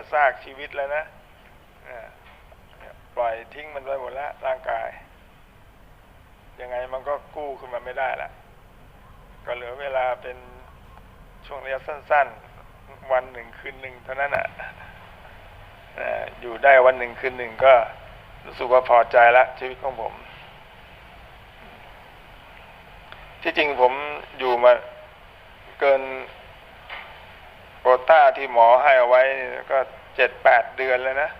แต่ซากชีวิตแล้วนะปล่อยทิ้งมันไปหมดแล้วร่างกาย ยังไงมันก็กู้ขึ้นมาไม่ได้ละก็เหลือเวลาเป็นช่วงระยะสั้น ๆ วันหนึ่งคืนหนึ่งเท่านั้นอะอ่าอยู่ได้วันหนึ่งคืนหนึ่งก็รู้สึกว่าพอใจละชีวิตของผม ที่จริงผมอยู่มาเกิน โควต้าที่หมอให้เอาไว้ก็เจ็ดแปดเดือนแล้วนะ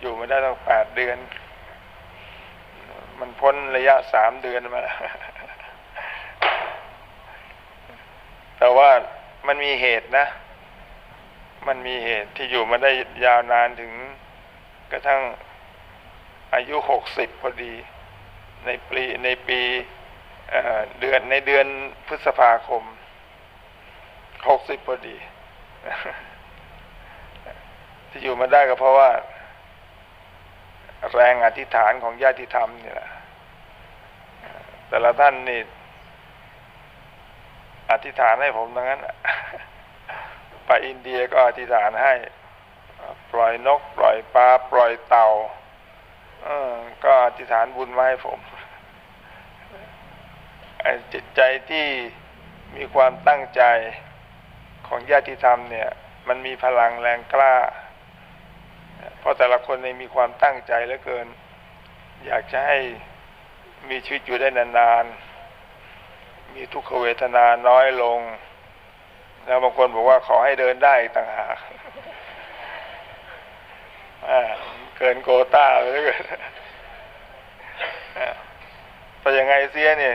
อยู่มาได้ตั้งแปดเดือน มันพ้นระยะสามเดือนมาแล้วแต่ว่ามันมีเหตุนะ มันมีเหตุที่อยู่มาได้ยาวนานถึงกระทั่งอายุหกสิบพอดี ในปีในปีเดือนในเดือนพฤษภาคมหกสิบพอดี ที่อยู่มาได้ก็เพราะว่า แรงอธิษฐานของญาติธรรมนี่แหละแต่ละท่านนี่อธิษฐานให้ผมทั้งนั้นไปอินเดียก็อธิษฐานให้ ปล่อยนก ปล่อยปลาปล่อยเต่าก็อธิษฐานบุญมาให้ผมจิตใจที่มีความตั้งใจ ของญาติธรรมเนี่ย มันมีพลังแรงกล้า เพราะแต่ละคนเนี่ยมีความตั้งใจเหลือเกิน อยากจะให้มีชีวิตอยู่ได้นานๆ มีทุกขเวทนาน้อยลง แล้วบางคนบอกว่าขอให้เดินได้ต่างหากเกินโควต้าไปเลยเกินแต่ยังไงเสียเนี่ย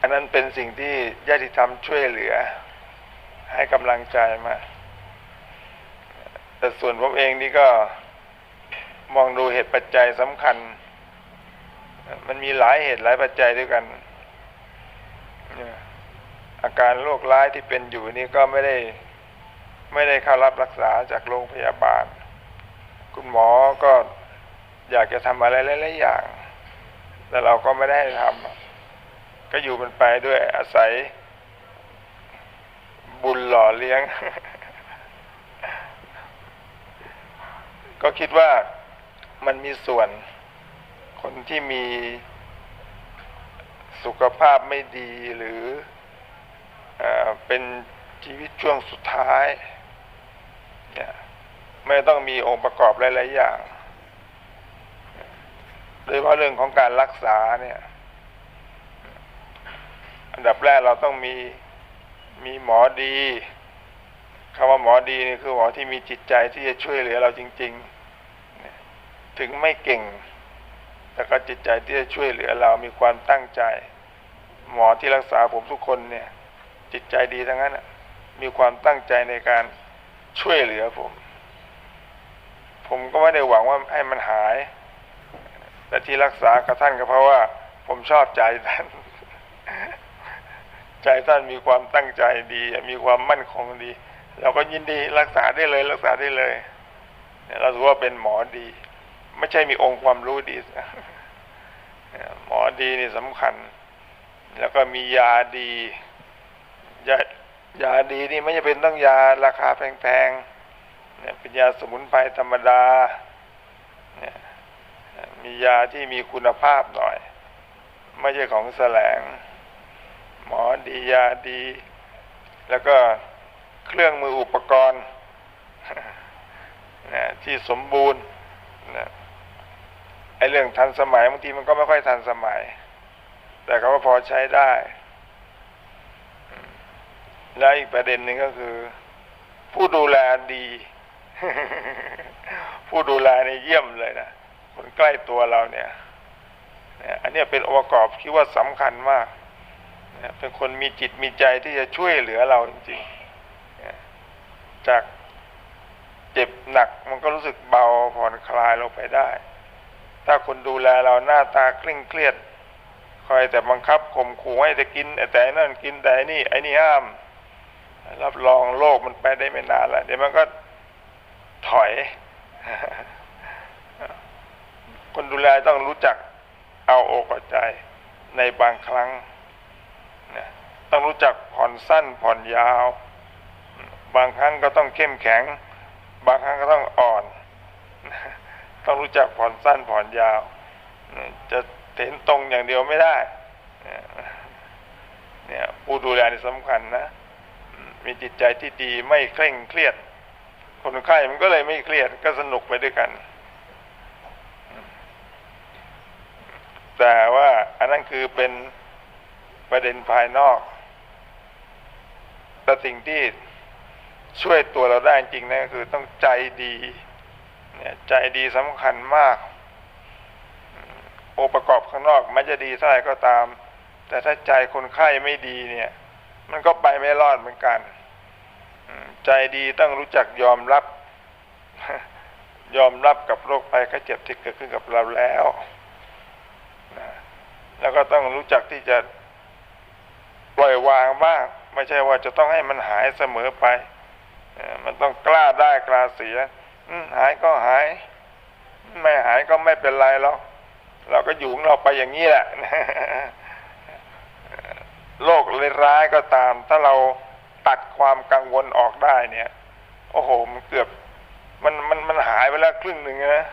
อันนั้นเป็นสิ่งที่ญาติธรรมช่วยเหลือ ให้กำลังใจมาแต่ส่วนผมเองนี่ก็มองดูเหตุปัจจัยสำคัญ มันมีหลายเหตุหลายปัจจัยด้วยกันอาการโรคร้ายที่เป็นอยู่นี่ก็ไม่ได้ไม่ได้เข้ารับรักษาจากโรงพยาบาล คุณหมอก็อยากจะทำอะไรหลายๆอย่าง แต่เราก็ไม่ได้ทำก็อยู่มันไปด้วยอาศัย บุญหล่อเลี้ยง ก็คิดว่ามันมีส่วน คนที่มีสุขภาพไม่ดีหรือเออเป็นชีวิตช่วงสุดท้ายเนี่ยไม่ต้องมีองค์ประกอบหลาย ๆ อย่าง โดยเฉพาะเรื่องของการรักษาเนี่ย อันดับแรกเราต้องมี มีหมอดีคำว่าหมอดีนี่คือหมอที่มีจิตใจที่จะช่วยเหลือเราจริง ๆ ถึงไม่เก่ง แต่ก็จิตใจที่จะช่วยเหลือเรามีความตั้งใจ หมอที่รักษาผมทุกคนเนี่ย จิตใจดีทั้งนั้นมีความตั้งใจในการช่วยเหลือผม ผมก็ไม่ได้หวังว่าให้มันหาย แต่ที่รักษากับท่านก็เพราะว่า ผมชอบใจท่าน ใจท่านมีความตั้งใจดี มีความมั่นคงดี เราก็ยินดีรักษาได้เลยรักษาได้เลยเราถือว่าเป็นหมอดี ไม่ใช่มีองค์ความรู้ดีหมอดีนี่สำคัญ แล้วก็มียาดียายาดีนี่ไม่จำเป็นต้องยาราคาแพงๆเนี่ยเป็นยาสมุนไพรธรรมดาเนี่ยมียาที่มีคุณภาพหน่อย ไม่ใช่ของแสลง หมอดียาดี แล้วก็เครื่องมืออุปกรณ์นะที่สมบูรณ์นะไอเรื่องทันสมัยบางทีมันก็ไม่ค่อยทันสมัย แต่ก็พอใช้ได้ แล้วอีกประเด็นหนึ่งก็คือ ผู้ดูแลดี ผู้ดูแลในเยี่ยมเลยนะคนใกล้ตัวเราเนี่ยเนี่ยอันนี้เป็นองค์ประกอบคิดว่าสำคัญมาก เนี่ยเป็นคนมีจิตมีใจที่จะช่วยเหลือเราจริงๆ จากเจ็บหนักมันก็รู้สึกเบาผ่อนคลายลงไปได้ ถ้าคนดูแลเราหน้าตาเคร่งเครียด คอยแต่บังคับข่มขู่ให้แต่กินแต่ไอ้นั่นกินแต่อ้นี่ไอ้นี่ห้าม รับรองโลกมันไปได้ไม่นานแล้วเดี๋ยวมันก็ถอย คนดูแลต้องรู้จักเอาอกเอาใจในบางครั้ง ต้องรู้จักผ่อนสั้นผ่อนยาว บางครั้งก็ต้องเข้มแข็ง บางครั้งก็ต้องอ่อน ต้องรู้จักผ่อนสั้นผ่อนยาว จะเห็นตรงอย่างเดียวไม่ได้เนี่ยผู้ดูแลนี่สำคัญนะ มีจิตใจที่ดีไม่เคร่งเครียด คนไข้มันก็เลยไม่เครียดก็สนุกไปด้วยกัน แต่ว่าอันนั้นคือเป็นประเด็นภายนอก แต่สิ่งที่ช่วยตัวเราได้จริงนะคือต้องใจดีเนี่ยใจดีสำคัญมากองค์ประกอบข้างนอกมันจะดีเท่าไหร่ก็ตาม แต่ถ้าใจคนไข้ไม่ดีเนี่ย มันก็ไปไม่รอดเหมือนกันใจดีต้องรู้จักยอมรับ ยอมรับกับโรคภัยไข้เจ็บที่เกิดขึ้นกับเราแล้วแล้วก็ต้องรู้จักที่จะปล่อยวางบ้าง ไม่ใช่ว่าจะต้องให้มันหายเสมอไป มันต้องกล้าได้กล้าเสียหายก็หาย ไม่หายก็ไม่เป็นไรหรอกเราก็อยู่ของเราไปอย่างนี้แหละโรคเลยร้ายก็ตาม ถ้าเราตัดความกังวลออกได้เนี่ย โอ้โห มันเกือบ มันมันมันหายไปแล้วครึ่งหนึ่งนะ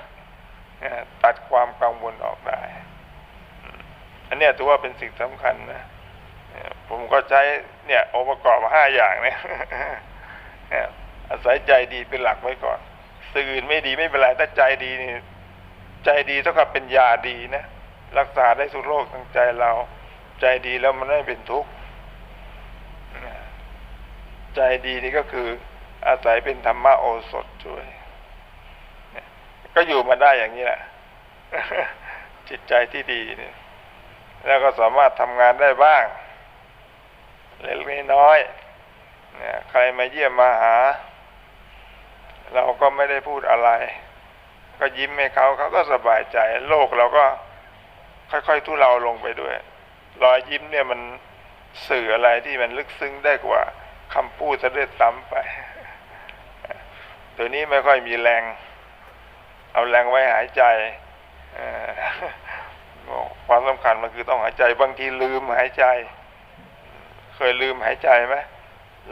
ตัดความกังวลออกได้ อันนี้ถือว่าเป็นสิ่งสำคัญนะ ผมก็ใช้เนี่ยองค์ประกอบห้าอย่างเนี่ยอาศัยใจดีเป็นหลักไว้ก่อนสื่ออื่นไม่ดีไม่เป็นไรถ้าใจดีนี่ใจดีเท่ากับเป็นยาดีนะรักษาได้สุดโรคทางใจเรา ใจดีแล้วมันไม่เป็นทุกข์ใจดีนี่ก็คือ อาศัยเป็นธรรมโอสถช่วย ก็อยู่มาได้อย่างนี้แหละจิตใจที่ดีเนี่ยแล้วก็สามารถทำงานได้บ้าง เล็กน้อยเนี่ยใครมาเยี่ยมมาหา เราก็ไม่ได้พูดอะไร ก็ยิ้มให้เขาเขาก็สบายใจ โลกเราก็ค่อยๆทุเลาลงไปด้วย รอยยิ้มเนี่ยมันสื่ออะไรที่มันลึกซึ้งได้กว่าคำพูดจะได้ซ้ำไปตัวนี้ไม่ค่อยมีแรง เอาแรงไว้หายใจความสำคัญมันคือต้องหายใจ บางทีลืมหายใจ เคยลืมหายใจไหม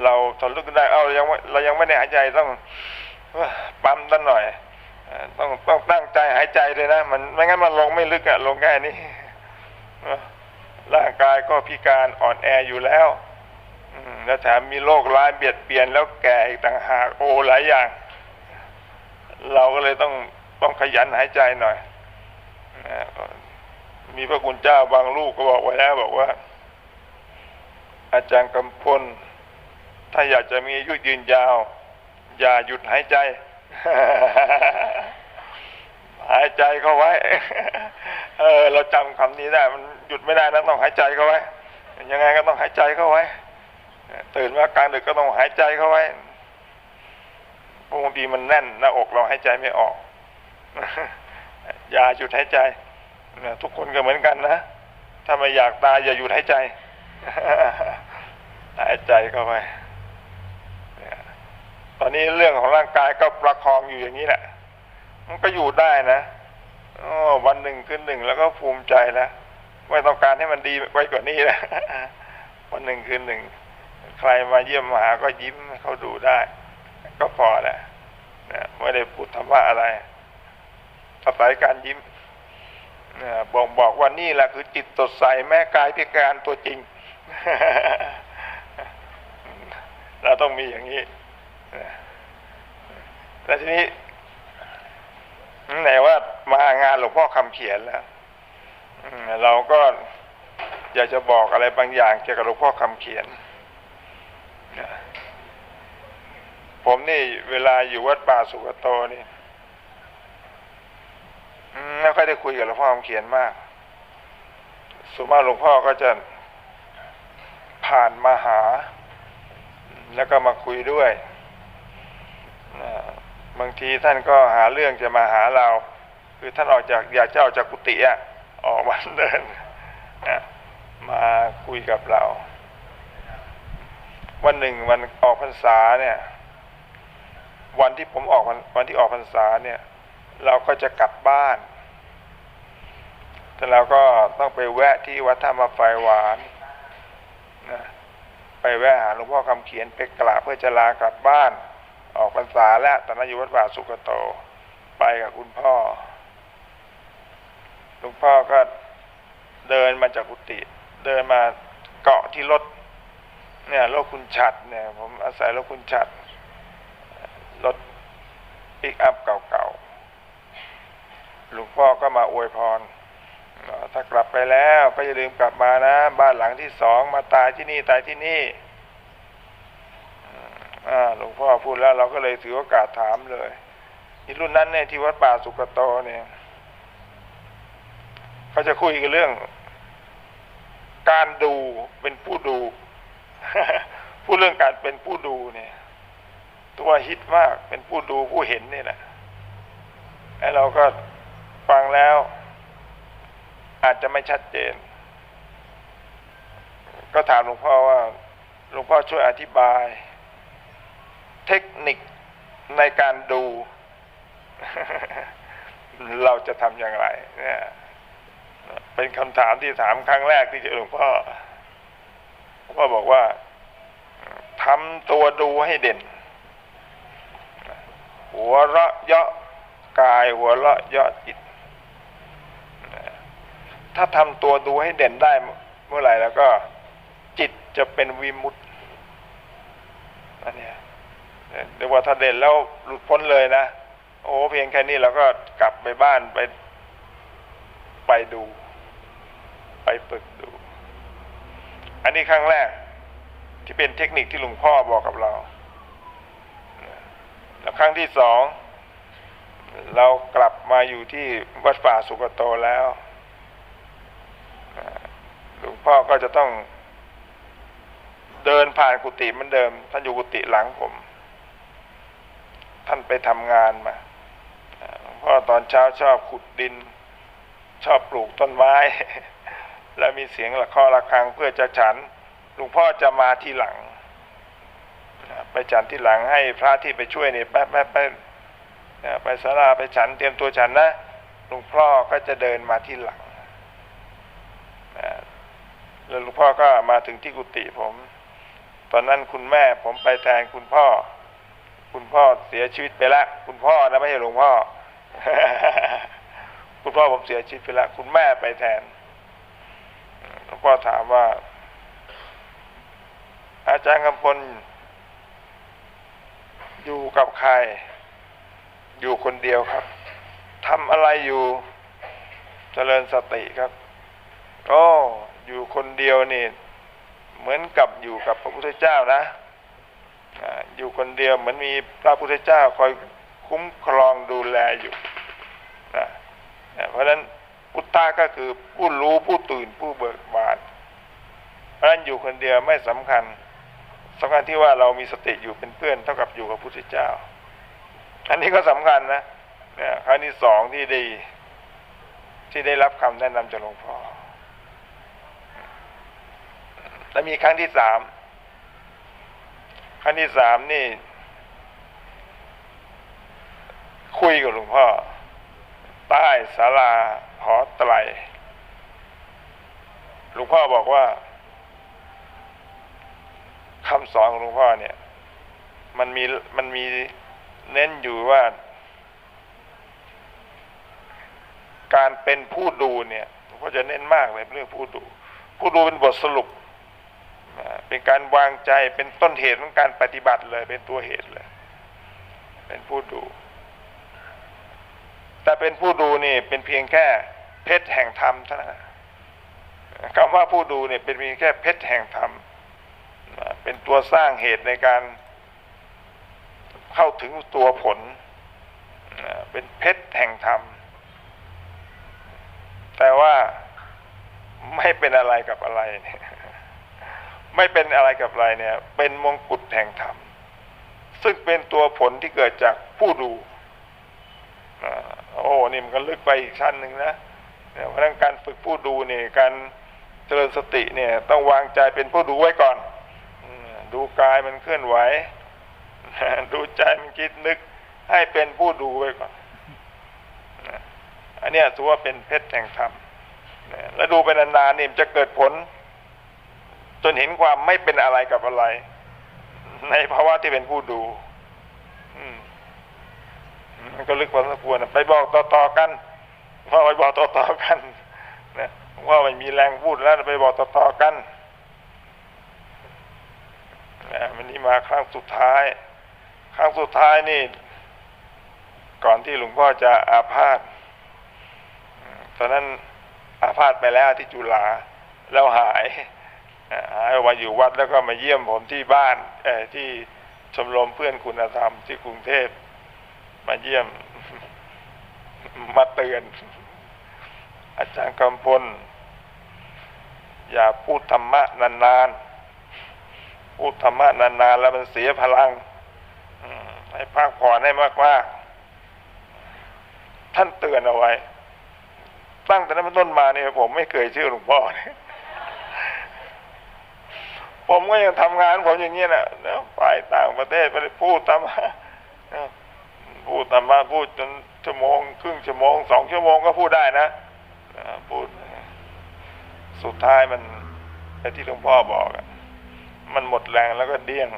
เราทนลุกได้ เอ้ายังเรายังไม่ได้หายใจต้องปั๊มตั้งหน่อยต้องต้องตั้งใจหายใจเลยนะ มันไม่งั้นมันลงไม่ลึกอะลงแค่นี้ร่างกายก็พิการอ่อนแออยู่แล้วแล้วแถมมีโรคร้ายเบียดเบียนแล้วแก่อีกต่างหากโอ้หลายอย่าง เราก็เลยต้องต้องขยันหายใจหน่อยมีพระคุณเจ้าบางลูกก็บอกไว้แล้วบอกว่า อาจารย์กำพล ถ้าอยากจะมีอายุยืนยาว อย่าหยุดหายใจ หายใจเข้าไว้ เออ เราจำคำนี้ได้ มันหยุดไม่ได้นะต้องหายใจเข้าไว้ ยังไงก็ต้องหายใจเข้าไว้ ตื่นมากลางดึกก็ต้องหายใจเข้าไว้บางทีมันแน่นหน้าอกเราหายใจไม่ออก อย่าหยุดหายใจทุกคนก็เหมือนกันนะ ถ้าไม่อยากตายอย่าหยุดหายใจ ใจเข้าไปตอนนี้เรื่องของร่างกายก็ประคองอยู่อย่างนี้แหละ มันก็อยู่ได้นะวันหนึ่งขึ้นหนึ่งแล้วก็ภูมิใจแล้วไม่ต้องการให้มันดีไว้กว่านี้แล้ววันหนึ่งคืนหนึ่ง ใครมาเยี่ยมมาหาก็ยิ้มเขาดูได้ ก็พอแหละไม่ได้พูดธรรมะอะไรอาศัยการยิ้มบอกบอกว่านี่แหละคือจิตสดใสแม้กายพิการตัวจริง เราต้องมีอย่างนี้แล้วทีนี้ไหนว่ามางานหลวงพ่อคำเขียนแล้วเราก็อยากจะบอกอะไรบางอย่างเกี่ยวกับหลวงพ่อคำเขียน ผมนี่เวลาอยู่วัดป่าสุกโตนี่ไม่ค่อยได้คุยกับหลวงพ่อคำเขียนมากส่วนมากหลวงพ่อก็จะผ่านมาหา แล้วก็มาคุยด้วยบางทีท่านก็หาเรื่องจะมาหาเรา คือท่านออกจากอยากจะออกจากกุฏิอะออกมาเดินมาคุยกับเรา วันหนึ่งวันออกพรรษาเนี่ย วันที่ผมออกวันวันที่ออกพรรษาเนี่ย เราก็จะกลับบ้าน แต่เราก็ต้องไปแวะที่วัดธรรมไฟหวาน ไปแวะหาหลวงพ่อคำเขียนไปกราบเพื่อจะลากลับบ้าน ออกพรรษาแล้วตอนนั้นอยู่วัดป่าสุกโต ไปกับคุณพ่อหลวงพ่อก็เดินมาจากกุฏิเดินมาเกาะที่รถเนี่ยรถคุณฉัดเนี่ยผมอาศัยรถคุณฉัดรถปิกอัพเก่าๆหลวงพ่อก็มาอวยพร ถ้ากลับไปแล้วก็อย่าลืมกลับมานะ บ้านหลังที่สองมาตายที่นี่ตายที่นี่อาหลวงพ่อพูดแล้วเราก็เลยถือโอกาสถามเลยที่รุ่นนั้นเนี่ยที่วัดป่าสุกโตเนี่ยเขาจะคุยกันเรื่อง การดูเป็นผู้ดูพูดเรื่องการเป็นผู้ดูเนี่ย ตัวฮิตมากเป็นผู้ดูผู้เห็นนี่แหละไอ้เราก็ฟังแล้ว อาจจะไม่ชัดเจน ก็ถามหลวงพ่อว่าหลวงพ่อช่วยอธิบาย เทคนิคในการดู เราจะทำอย่างไร เนี่ย เป็นคำถามที่ถามครั้งแรกที่เจอหลวงพ่อหลวงพ่อบอกว่าทำตัวดูให้เด่น หัวเราะเยาะกายหัวเราะเยาะจิต ถ้าทำตัวดูให้เด่นได้เมื่อไหร่แล้วก็จิตจะเป็นวิมุตติอันนี้เรียกว่าถ้าเด่นแล้วหลุดพ้นเลยนะ โอ้เพียงแค่นี้เราก็กลับไปบ้านไป ไปดู ไปฝึกดู อันนี้ครั้งแรก ที่เป็นเทคนิคที่หลวงพ่อบอกกับเรา แล้วครั้งที่สอง เรากลับมาอยู่ที่วัดป่าสุกโตแล้ว พ่อก็จะต้องเดินผ่านกุฏิเหมือนเดิม ท่านอยู่กุฏิหลังผม ท่านไปทำงานมาพ่อตอนเช้าชอบขุดดิน ชอบปลูกต้นไม้ แล้วมีเสียงระฆังระฆังเพื่อจะฉันหลวงพ่อจะมาทีหลัง ไปฉันที่หลังให้พระที่ไปช่วยเนี่ยแป๊บแป๊บแป๊บไปศาลาไปฉันเตรียมตัวฉันนะหลวงพ่อก็จะเดินมาที่หลัง แล้วหลวงพ่อก็มาถึงที่กุฏิผม ตอนนั้นคุณแม่ผมไปแทนคุณพ่อ คุณพ่อเสียชีวิตไปแล้วคุณพ่อนะไม่ใช่หลวงพ่อ คุณพ่อผมเสียชีวิตไปแล้วคุณแม่ไปแทนหลวงพ่อถามว่า อาจารย์กำพลอยู่กับใคร อยู่คนเดียวครับทำอะไรอยู่เจริญสติครับ โอ้ อยู่คนเดียวนี่เหมือนกับอยู่กับพระพุทธเจ้านะอยู่คนเดียวเหมือนมีพระพุทธเจ้าคอยคุ้มครองดูแลอยู่นะนะเพราะฉะนั้นพุทธะก็คือผู้รู้ผู้ตื่นผู้เบิกบานเพราะฉะนั้นอยู่คนเดียวไม่สำคัญสำคัญที่ว่าเรามีสติอยู่เป็นเพื่อนเท่ากับอยู่กับพระพุทธเจ้า อันนี้ก็สำคัญนะเนี่ยครั้งที่สองที่ได้ที่ได้รับคำแนะนำจากหลวงพ่อ แล้วมีครั้งที่สามครั้งที่สามนี่ คุยกับหลวงพ่อ ใต้ศาลาหอไตรหลวงพ่อบอกว่าคำสอนของหลวงพ่อเนี่ย มันมีมันมีเน้นอยู่ว่า การเป็นผู้ดูเนี่ยหลวงพ่อจะเน้นมากเลยเรื่องผู้ดู ผู้ดูเป็นบทสรุป เป็นการวางใจเป็นต้นเหตุของการปฏิบัติเลย เป็นตัวเหตุเลย เป็นผู้ดู แต่เป็นผู้ดูนี่เป็นเพียงแค่เพชรแห่งธรรมเท่านั้นคำว่าผู้ดูเนี่ยเป็นเพียงแค่เพชรแห่งธรรมเป็นตัวสร้างเหตุในการเข้าถึงตัวผล เป็นเพชรแห่งธรรม แต่ว่าไม่เป็นอะไรกับอะไรเนี่ย ไม่เป็นอะไรกับอะไรเนี่ย เป็นมงกุฎแห่งธรรม ซึ่งเป็นตัวผลที่เกิดจากผู้ดูอโอ้นี่มันก็ลึกไปอีกชั้นหนึ่งนะเพราะนั้นการฝึกผู้ดูเนี่ยการเจริญสติเนี่ย ต้องวางใจเป็นผู้ดูไว้ก่อนดูกายมันเคลื่อนไหวดูใจมันคิดนึก ให้เป็นผู้ดูไว้ก่อนอันนี้ถือว่าเป็นเพชรแห่งธรรมแล้วดูไปนานๆนี่มันจะเกิดผล จนเห็นความไม่เป็นอะไรกับอะไร ในภาวะที่เป็นผู้ดูมันก็ลึกพอสมควรไปบอกต่อๆกันว่าไปบอกต่อๆกันนะว่าไม่มีแรงพูดแล้วไปบอกต่อๆกันนะวันนี้มาครั้งสุดท้าย ครั้งสุดท้ายนี่ ก่อนที่หลวงพ่อจะอาพาธตอนนั้นอาพาธไปแล้วที่จุฬาแล้วหาย หายออกมาอยู่วัดแล้วก็มาเยี่ยมผมที่บ้านที่ชมรมเพื่อนคุณธรรมที่กรุงเทพมาเยี่ยมมาเตือน อาจารย์กำพล อย่าพูดธรรมะนานๆ พูดธรรมะนานๆ แล้วมันเสียพลังให้พักผ่อนให้มากๆ ท่านเตือนเอาไว้ ตั้งแต่นั้นเป็นต้นมาเนี่ยผมไม่เคยเชื่อหลวงพ่อเนี่ย ผมก็ยังทำงานผมอย่างนี้นะนะไปต่างประเทศไปพูดธรรมพูดธรรมะพูดจนชั่วโมง ครึ่งชั่วโมงสองชั่วโมงก็พูดได้นะพูด สุดท้ายมันไอ้ที่หลวงพ่อบอกมันหมดแรงแล้วก็เดี้ยง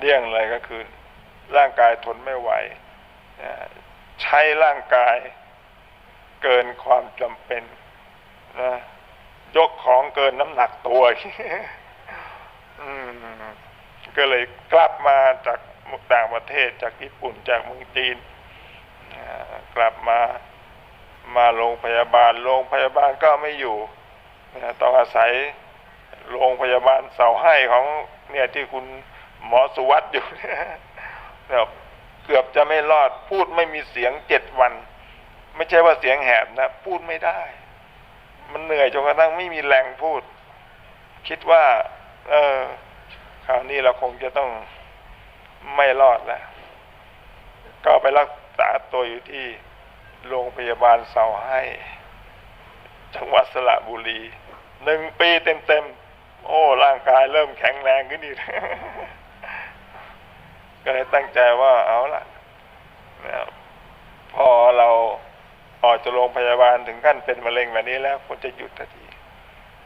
เดี้ยงเลยก็คือ ร่างกายทนไม่ไหวใช้ร่างกายเกินความจำเป็น เกินน้ำหนักตัวอืมก็เลยกลับมาจากต่างประเทศจากญี่ปุ่นจากเมืองจีนกลับมามาโรงพยาบาล โรงพยาบาลก็ไม่อยู่ต้องอาศัยโรงพยาบาลเสาให้ของเนี่ยที่คุณหมอสุวัสด์อยู่เนี่ยเกือบจะไม่รอดพูดไม่มีเสียงเจ็ดวัน ไม่ใช่ว่าเสียงแหบนะ พูดไม่ได้ มันเหนื่อยจนกระทั่งไม่มีแรงพูด คิดว่า เออคราวนี้เราคงจะต้องไม่รอดแล้ว ก็ไปรักษาตัวอยู่ที่โรงพยาบาลเสาให้ จังหวัดสระบุรีหนึ่งปีเต็มๆ โอ้ ร่างกายเริ่มแข็งแรงขึ้นอีกก็เลยตั้งใจว่าเอาละนะพอเรา ออกจากโรงพยาบาลถึงขั้นเป็นมะเร็งแบบนี้แล้วควรจะหยุดทันที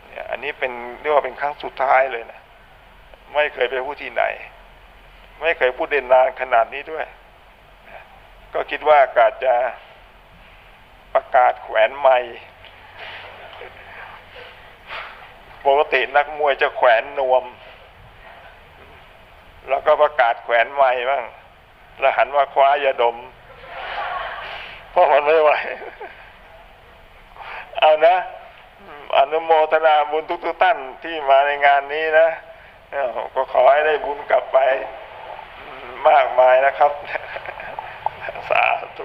เนี่ยอันนี้เป็นเรียกว่าเป็นครั้งสุดท้ายเลยนะไม่เคยไปพูดที่ไหน ไม่เคยพูดเด่นนานขนาดนี้ด้วย ก็คิดว่ากาจะประกาศแขวนไม้ปกตินักมวยจะแขวนนวม แล้วก็ประกาศแขวนไม้บ้างแล้วหันมาคว้ายาดม ราะมันไม่ไหวเอานะอนุโมทนาบุญทุกๆท่านที่มาในงานนี้นะก็ขอให้ได้บุญกลับไปมากมายนะครับ สาธุ